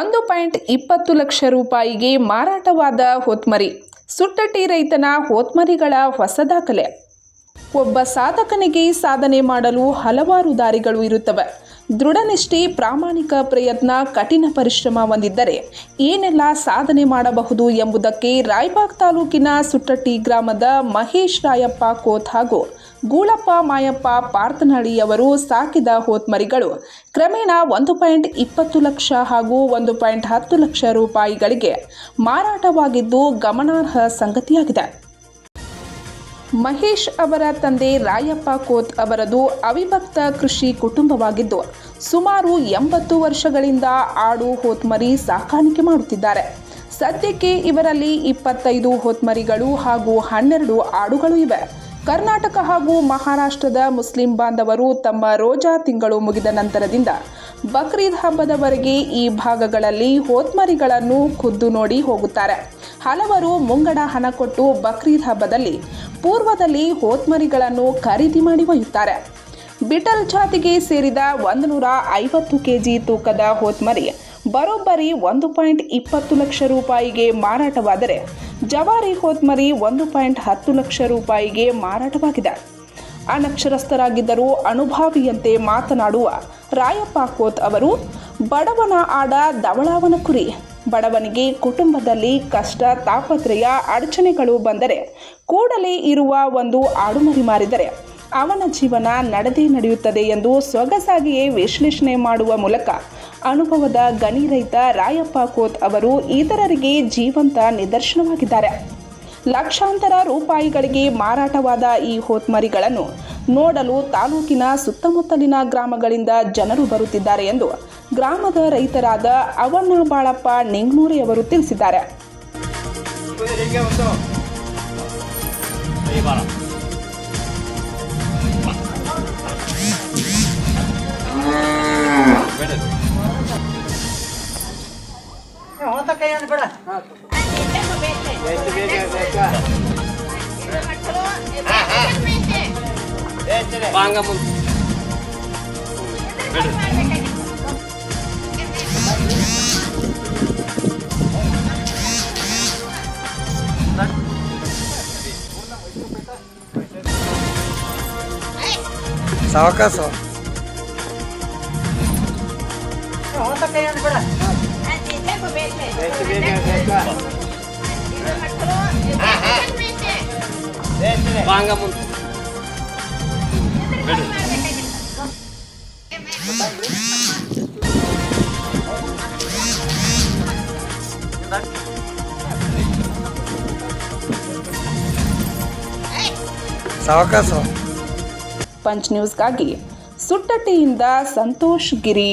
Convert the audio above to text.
ಒಂದು ಪಾಯಿಂಟ್ ಇಪ್ಪತ್ತು ಲಕ್ಷ ರೂಪಾಯಿಗೆ ಮಾರಾಟವಾದ ಹೊತ್ಮರಿ. ಸುಟ್ಟಟ್ಟಿ ರೈತನ ಹೊತ್ಮರಿಗಳ ಹೊಸ ದಾಖಲೆ. ಒಬ್ಬ ಸಾಧಕನಿಗೆ ಸಾಧನೆ ಮಾಡಲು ಹಲವಾರು ದಾರಿಗಳು ಇರುತ್ತವೆ. ದೃಢನಿಷ್ಠೆ, ಪ್ರಾಮಾಣಿಕ ಪ್ರಯತ್ನ, ಕಠಿಣ ಪರಿಶ್ರಮ ಹೊಂದಿದ್ದರೆ ಏನೆಲ್ಲ ಸಾಧನೆ ಮಾಡಬಹುದು ಎಂಬುದಕ್ಕೆ ರಾಯಬಾಗ್ ತಾಲೂಕಿನ ಸುಟ್ಟಟ್ಟಿ ಗ್ರಾಮದ ಮಹೇಶ್ ರಾಯಪ್ಪ ಕೋತ್ ಹಾಗೂ ಗೂಳಪ್ಪ ಮಾಯಪ್ಪ ಪಾರ್ಥನಹಳ್ಳಿಯವರು ಸಾಕಿದ ಹೋತ್ಮರಿಗಳು ಕ್ರಮೇಣ ಒಂದು ಪಾಯಿಂಟ್ ಇಪ್ಪತ್ತು ಲಕ್ಷ ಹಾಗೂ ಒಂದು ಪಾಯಿಂಟ್ ಹತ್ತು ಲಕ್ಷ ರೂಪಾಯಿಗಳಿಗೆ ಮಾರಾಟವಾಗಿದ್ದು ಗಮನಾರ್ಹ ಸಂಗತಿಯಾಗಿದೆ. ಮಹೇಶ್ ಅವರ ತಂದೆ ರಾಯಪ್ಪ ಕೋತ್ ಅವರದು ಅವಿಭಕ್ತ ಕೃಷಿ ಕುಟುಂಬವಾಗಿದ್ದು, ಸುಮಾರು ಎಂಬತ್ತು ವರ್ಷಗಳಿಂದ ಆಡು ಹೋತ್ಮರಿ ಸಾಕಾಣಿಕೆ ಮಾಡುತ್ತಿದ್ದಾರೆ. ಸದ್ಯಕ್ಕೆ ಇವರಲ್ಲಿ ಇಪ್ಪತ್ತೈದು ಹೋತ್ಮರಿಗಳು ಹಾಗೂ ಹನ್ನೆರಡು ಆಡುಗಳು ಇವೆ. ಕರ್ನಾಟಕ ಹಾಗೂ ಮಹಾರಾಷ್ಟ್ರದ ಮುಸ್ಲಿಂ ಬಾಂಧವರು ತಮ್ಮ ರೋಜಾ ತಿಂಗಳು ಮುಗಿದ ನಂತರದಿಂದ ಬಕ್ರೀದ್ ಹಬ್ಬದವರೆಗೆ ಈ ಭಾಗಗಳಲ್ಲಿ ಹೋತ್ಮರಿಗಳನ್ನು ಖುದ್ದು ನೋಡಿ ಹೋಗುತ್ತಾರೆ. ಹಲವರು ಮುಂಗಡ ಹಣ ಕೊಟ್ಟು ಬಕ್ರೀದ್ ಹಬ್ಬದಲ್ಲಿ ಪೂರ್ವದಲ್ಲಿ ಹೋತ್ಮರಿಗಳನ್ನು ಖರೀದಿ ಮಾಡಿ ಒಯ್ಯುತ್ತಾರೆ. ಬಿಟಲ್ ಜಾತಿಗೆ ಸೇರಿದ ಒಂದು ನೂರ ಐವತ್ತು ಕೆಜಿ ತೂಕದ ಹೋತ್ಮರಿ ಬರೋಬ್ಬರಿ ಒಂದು ಪಾಯಿಂಟ್ ಇಪ್ಪತ್ತು ಲಕ್ಷ ರೂಪಾಯಿಗೆ ಮಾರಾಟವಾದರೆ ಜವಾರಿ ಹೋತ್ಮರಿ ಒಂದು ಪಾಯಿಂಟ್ ಹತ್ತು ಲಕ್ಷ ರೂಪಾಯಿಗೆ ಮಾರಾಟವಾಗಿದೆ. ಅನಕ್ಷರಸ್ಥರಾಗಿದ್ದರೂ ಅನುಭಾವಿಯಂತೆ ಮಾತನಾಡುವ ರಾಯಪ್ಪ ಕೋತ್ ಅವರು, ಬಡವನ ಆಡ ದವಳಾವನ ಕುರಿ. ಬಡವನಿಗೆ ಕುಟುಂಬದಲ್ಲಿ ಕಷ್ಟ, ತಾಪತ್ರಯ, ಅಡಚಣೆಗಳು ಬಂದರೆ ಕೂಡಲೇ ಇರುವ ಒಂದು ಆಡುಮರಿ ಮಾರಿದರೆ ಅವನ ಜೀವನ ನಡೆದೇ ನಡೆಯುತ್ತದೆ ಎಂದು ಸೊಗಸಾಗಿಯೇ ವಿಶ್ಲೇಷಣೆ ಮಾಡುವ ಮೂಲಕ ಅನುಭವದ ಗಣಿ ರೈತ ರಾಯಪ್ಪ ಕೋತ್ ಅವರು ಇತರರಿಗೆ ಜೀವಂತ ನಿದರ್ಶನವಾಗಿದ್ದಾರೆ. ಲಕ್ಷಾಂತರ ರೂಪಾಯಿಗಳಿಗೆ ಮಾರಾಟವಾದ ಈ ಹೋತ್ಮರಿಗಳನ್ನು ನೋಡಲು ತಾಲೂಕಿನ ಸುತ್ತಮುತ್ತಲಿನ ಗ್ರಾಮಗಳಿಂದ ಜನರು ಬರುತ್ತಿದ್ದಾರೆ ಎಂದು ಗ್ರಾಮದ ರೈತರಾದ ಅವಣ್ಣ ಬಾಳಪ್ಪ ನಿಂಗ್ನೂರಿಯವರು ತಿಳಿಸಿದ್ದಾರೆ. Soca só. Pronto, ganhando por aqui. Até comer, né? Deixa eu ver, né? வாங்க முன் சவக்கா சவம் ಪಂಚ್ ನ್ಯೂಸ್ಗಾಗಿ ಸುಟ್ಟಟ್ಟಿಯಿಂದ ಸಂತೋಷ್ ಗಿರಿ.